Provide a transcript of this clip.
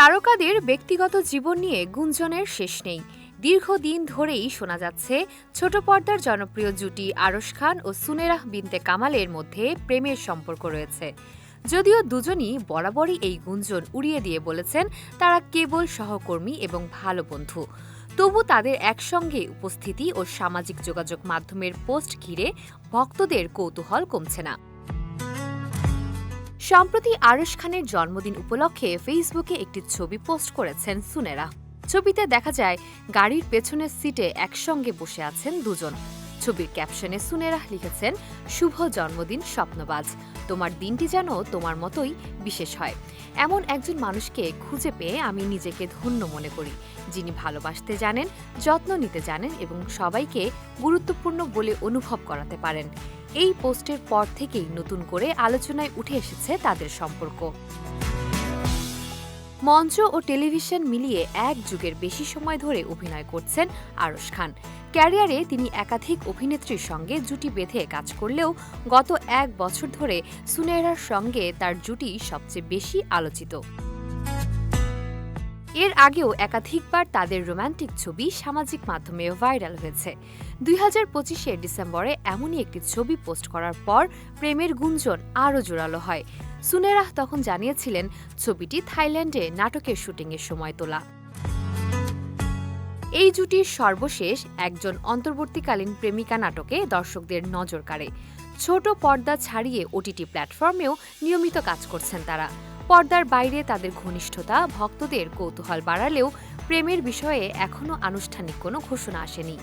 তারকাদের ব্যক্তিগত জীবন নিয়ে গুঞ্জনের শেষ নেই। দীর্ঘদিন ধরেই শোনা যাচ্ছে, ছোট পর্দার জনপ্রিয় জুটি আরশ খান ও সুনেরাহ বিনতে কামালের মধ্যে প্রেমের সম্পর্ক রয়েছে। যদিও দুজনই বরাবরই এই গুঞ্জন উড়িয়ে দিয়ে বলেছেন, তারা কেবল সহকর্মী এবং ভালো বন্ধু। তবু তাদের একসঙ্গে উপস্থিতি ও সামাজিক যোগাযোগ মাধ্যমের পোস্ট ঘিরে ভক্তদের কৌতূহল কমছে না। সম্প্রতি আরশ খানের জন্মদিন উপলক্ষে ফেসবুকে একটি ছবি পোস্ট করেছেন সুনেরা। ছবিতে দেখা যায়, গাড়ির পেছনের সিটে একসঙ্গে বসে আছেন দুজন। ছবির ক্যাপশনে সুনেরাহ লিখেছেন, শুভ জন্মদিন স্বপ্নবাজ। তোমার দিনটি যেন তোমার মতোই বিশেষ হয়। এমন একজন মানুষকে খুঁজে পেয়ে আমি নিজেকে ধন্য মনে করি। যিনি ভালোবাসতে জানেন, যত্ন নিতে জানেন এবং সবাইকে গুরুত্বপূর্ণ বলে অনুভব করাতে পারেন। এই পোস্টের পর থেকেই নতুন করে আলোচনায় উঠে এসেছে তাদের সম্পর্ক। মঞ্চ ও টেলিভিশন মিলিয়ে এক যুগের বেশি সময় ধরে অভিনয় করছেন আরশ খান। ক্যারিয়ারে তিনি একাধিক অভিনেত্রীর সঙ্গে জুটি বেঁধে কাজ করলেও গত এক বছর ধরে সুনেরার সঙ্গে তার জুটি সবচেয়ে বেশি আলোচিত। এর আগেও একাধিকবার তাদের রোমান্টিক ছবি সামাজিক মাধ্যমে ভাইরাল হয়েছে। দুই হাজার পঁচিশে ডিসেম্বরে এমনই একটি ছবি পোস্ট করার পর প্রেমের গুঞ্জন আরও জোরালো হয়। সুনেরাহ তখন জানিয়েছিলেন, ছবিটি থাইল্যান্ডে নাটকের শুটিংয়ের সময় তোলা। এই জুটির সর্বশেষ একজন অন্তর্বর্তীকালীন প্রেমিকা নাটকে দর্শকদের নজর কাড়ে। ছোট পর্দা ছাড়িয়ে ওটিটি প্ল্যাটফর্মেও নিয়মিত কাজ করছেন তারা। পর্দার বাইরে তাদের ঘনিষ্ঠতা, ভক্তদের কৌতূহল বাড়ালেও প্রেমের বিষয়ে এখনও আনুষ্ঠানিক কোনো ঘোষণা আসেনি।